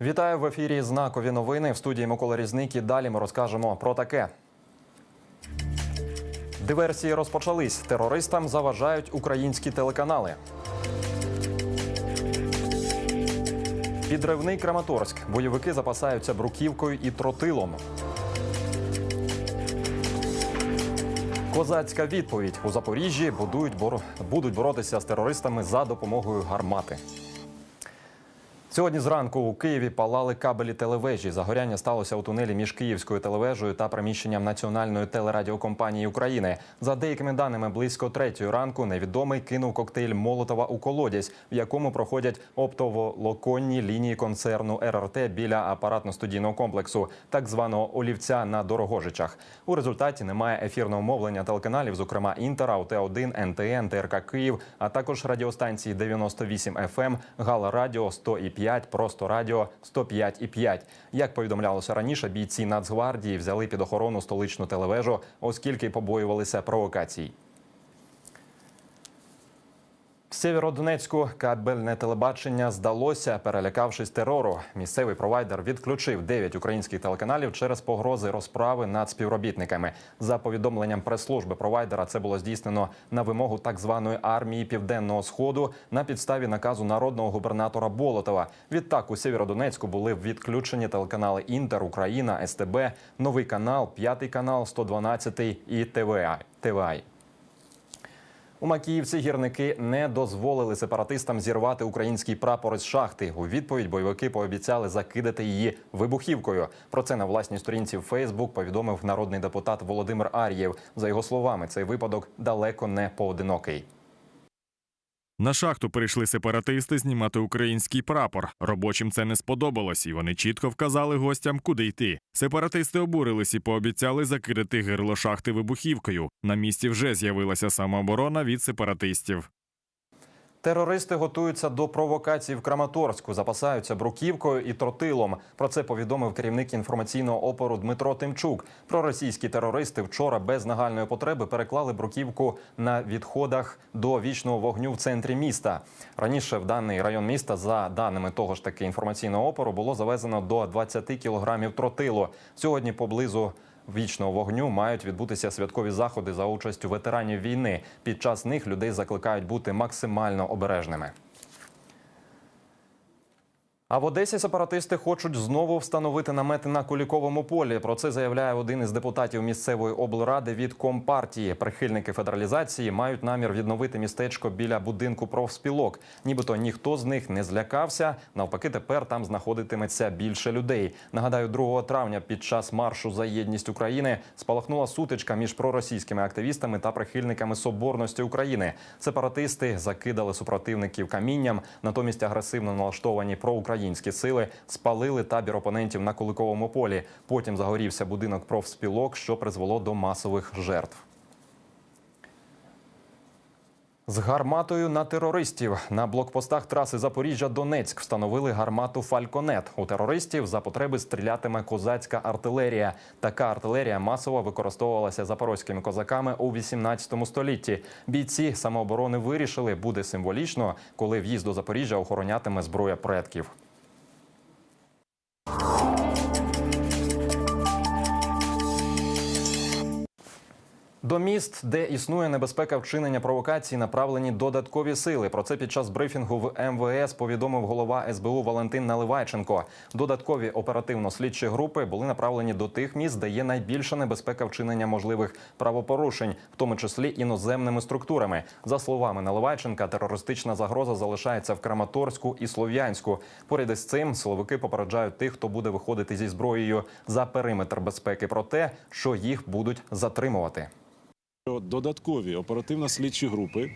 Вітаю в ефірі. Знакові новини в студії Микола Різник. І Далі ми розкажемо про таке. Диверсії розпочались. Терористам заважають українські телеканали. Підривний Краматорськ. Бойовики запасаються бруківкою і тротилом. Козацька відповідь у Запоріжжі будують боро- будуть боротися з терористами за допомогою гармати. Сьогодні зранку у Києві палали кабелі телевежі. Загоряння сталося у тунелі між Київською телевежею та приміщенням Національної телерадіокомпанії України. За деякими даними, близько третьої ранку невідомий кинув коктейль Молотова у колодязь, в якому проходять оптоволоконні лінії концерну РРТ біля апаратно-студійного комплексу, так званого олівця на Дорогожичах. У результаті немає ефірного мовлення телеканалів, зокрема Інтера, ОТ1, НТН, ТРК Київ, а також радіостанції 98 FM, Гала Радіо 100,5, Просто Радіо 105,5. Як повідомлялося раніше, бійці Нацгвардії взяли під охорону столичну телевежу, оскільки побоювалися провокацій. Сєвєродонецьку кабельне телебачення здалося, перелякавшись терору. Місцевий провайдер відключив 9 українських телеканалів через погрози розправи над співробітниками. За повідомленням прес-служби провайдера, це було здійснено на вимогу так званої армії Південного Сходу на підставі наказу народного губернатора Болотова. Відтак у Сєвєродонецьку були відключені телеканали Інтер, Україна, СТБ, Новий канал, П'ятий канал, 112 і ТВА. У Макіївці гірники не дозволили сепаратистам зірвати український прапор з шахти. У відповідь бойовики пообіцяли закидати її вибухівкою. Про це на власній сторінці в Фейсбук повідомив народний депутат Володимир Ар'єв. За його словами, цей випадок далеко не поодинокий. На шахту прийшли сепаратисти знімати український прапор. Робочим це не сподобалось, і вони чітко вказали гостям, куди йти. Сепаратисти обурились і пообіцяли закрити гирло шахти вибухівкою. На місці вже з'явилася самооборона від сепаратистів. Терористи готуються до провокацій в Краматорську, запасаються бруківкою і тротилом. Про це повідомив керівник інформаційного опору Дмитро Тимчук. Проросійські терористи вчора без нагальної потреби переклали бруківку на відходах до вічного вогню в центрі міста. Раніше в даний район міста, за даними того ж таки інформаційного опору, було завезено до 20 кілограмів тротилу. Сьогодні поблизу вічного вогню мають відбутися святкові заходи за участю ветеранів війни. Під час них людей закликають бути максимально обережними. А в Одесі сепаратисти хочуть знову встановити намети на Куліковому полі. Про це заявляє один із депутатів місцевої облради від компартії. Прихильники федералізації мають намір відновити містечко біля будинку профспілок. Нібито ніхто з них не злякався. Навпаки, тепер там знаходитиметься більше людей. Нагадаю, 2 травня під час маршу за єдність України спалахнула сутичка між проросійськими активістами та прихильниками соборності України. Сепаратисти закидали супротивників камінням, натомість агресивно налаштовані проукраїнські сили спалили табір опонентів на Куликовому полі. Потім загорівся будинок профспілок, що призвело до масових жертв. З гарматою на терористів на блокпостах траси Запоріжжя-Донецьк встановили гармату Фальконет. У терористів за потреби стрілятиме козацька артилерія. Така артилерія масово використовувалася запорозькими козаками у 18 столітті. Бійці самооборони вирішили, буде символічно, коли в'їзд до Запоріжжя охоронятиме зброя предків. До міст, де існує небезпека вчинення провокацій, направлені додаткові сили. Про це під час брифінгу в МВС повідомив голова СБУ Валентин Наливайченко. Додаткові оперативно-слідчі групи були направлені до тих міст, де є найбільша небезпека вчинення можливих правопорушень, в тому числі іноземними структурами. За словами Наливайченка, терористична загроза залишається в Краматорську і Слов'янську. Поряд із цим силовики попереджають тих, хто буде виходити зі зброєю за периметр безпеки, про те, що їх будуть затримувати. Додаткові оперативно-слідчі групи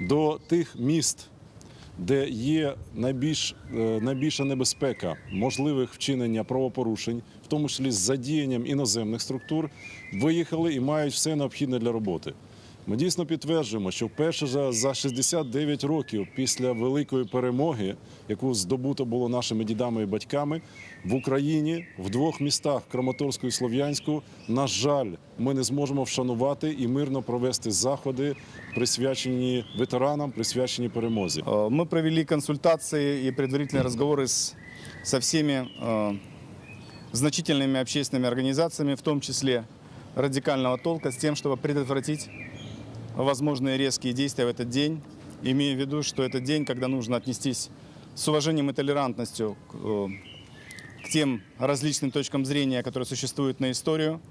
до тих міст, де є найбільш, е, найбільша небезпека можливих вчинення правопорушень, в тому числі з задіянням іноземних структур, виїхали і мають все необхідне для роботи. Ми дійсно підтверджуємо, що вперше за, за 69 років після великої перемоги, яку здобуто було нашими дідами і батьками, в Україні в двох містах Краматорську і Слов'янську, на жаль, ми не зможемо вшанувати і мирно провести заходи, присвячені ветеранам, присвячені перемозі. Э, Мы провели консультации и предварительные разговоры с со всеми э, значительными общественными организациями, в том числе радикального толка, с тем, чтобы предотвратить возможные резкие действия в этот день, имея в виду, что это день, когда нужно отнестись с уважением и толерантностью к, э, к тем различным точкам зрения, которые существуют на историю,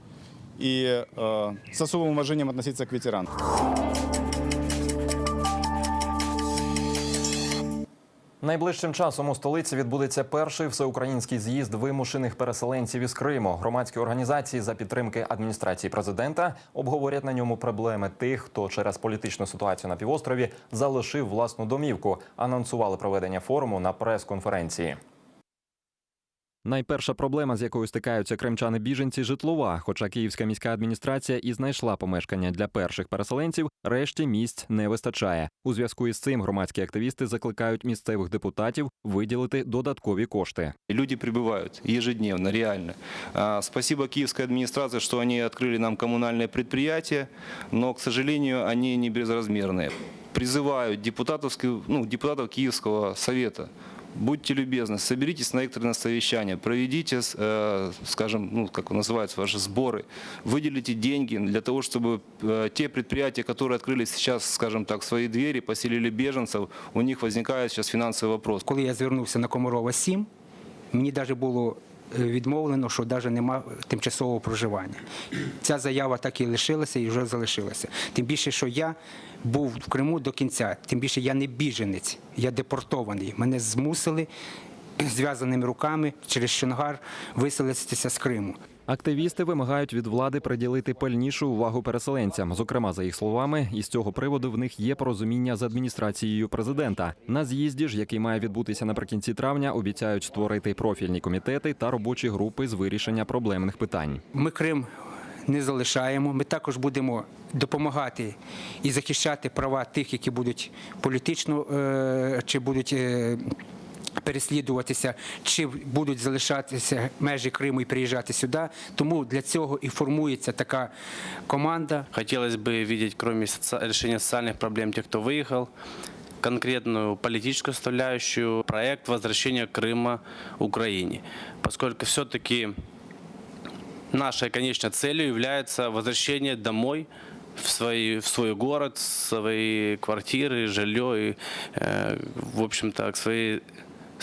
и э, с особым уважением относиться к ветеранам. Найближчим часом у столиці відбудеться перший всеукраїнський з'їзд вимушених переселенців із Криму. Громадські організації за підтримки адміністрації президента обговорять на ньому проблеми тих, хто через політичну ситуацію на півострові залишив власну домівку. Анонсували проведення форуму на прес-конференції. Найперша проблема, з якою стикаються кримчани-біженці, житлова. Хоча київська міська адміністрація і знайшла помешкання для перших переселенців, решті місць не вистачає. У зв'язку із цим громадські активісти закликають місцевих депутатів виділити додаткові кошти. И Люди прибывают ежедневно, реально. А, Спасибо киевской администрации, что они открыли нам коммунальные предприятия, но, к сожалению, они не безразмерные. Призываю депутатовский, ну, депутатов Киевского совета, будьте любезны, соберитесь на экстренное совещание, проведите, э, скажем, ну, как называются ваши сборы, выделите деньги для того, чтобы э, те предприятия, которые открыли сейчас, скажем так, свои двери, поселили беженцев, у них возникает сейчас финансовый вопрос. Коли я звернувся на Комарова 7, мені навіть було е, відмовлено, що навіть немає тимчасового проживання. Ця заява так і лишилася і вже залишилася. Тим більше, що я був в Криму до кінця, тим більше я не біженець, я депортований. Мене змусили зв'язаними руками через Шонгар виселитися з Криму. Активісти вимагають від влади приділити пильнішу увагу переселенцям. Зокрема, за їх словами, із цього приводу в них є порозуміння з адміністрацією президента. На з'їзді ж, який має відбутися наприкінці травня, обіцяють створити профільні комітети та робочі групи з вирішення проблемних питань. Ми Крим не залишаємо. Ми також будемо допомагати і захищати права тих, які будуть політично е, чи будуть е, Переслідуватися чи будуть залишатися межі Криму і приїжджати сюди. Тому для цього і формується така команда. Хотелось бы видеть, кроме соци- решения социальных проблем тех, кто выехал, конкретную политическую составляющую, проект возвращения Крыма Украине. Поскольку все-таки нашей конечной целью является возвращение домой в, свои, в свой город, в свои квартиры, жилье и, э, в общем-то, к своей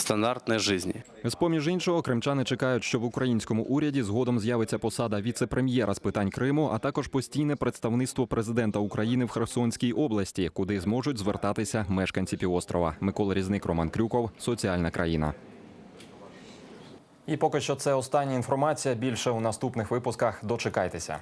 стандартной жизни. З поміж іншого, кримчани чекають, що в українському уряді згодом з'явиться посада віце-прем'єра з питань Криму, а також постійне представництво президента України в Херсонській області, куди зможуть звертатися мешканці півострова. Микола Різник, Роман Крюков, соціальна країна. І поки що це остання інформація. Більше у наступних випусках. Дочекайтеся.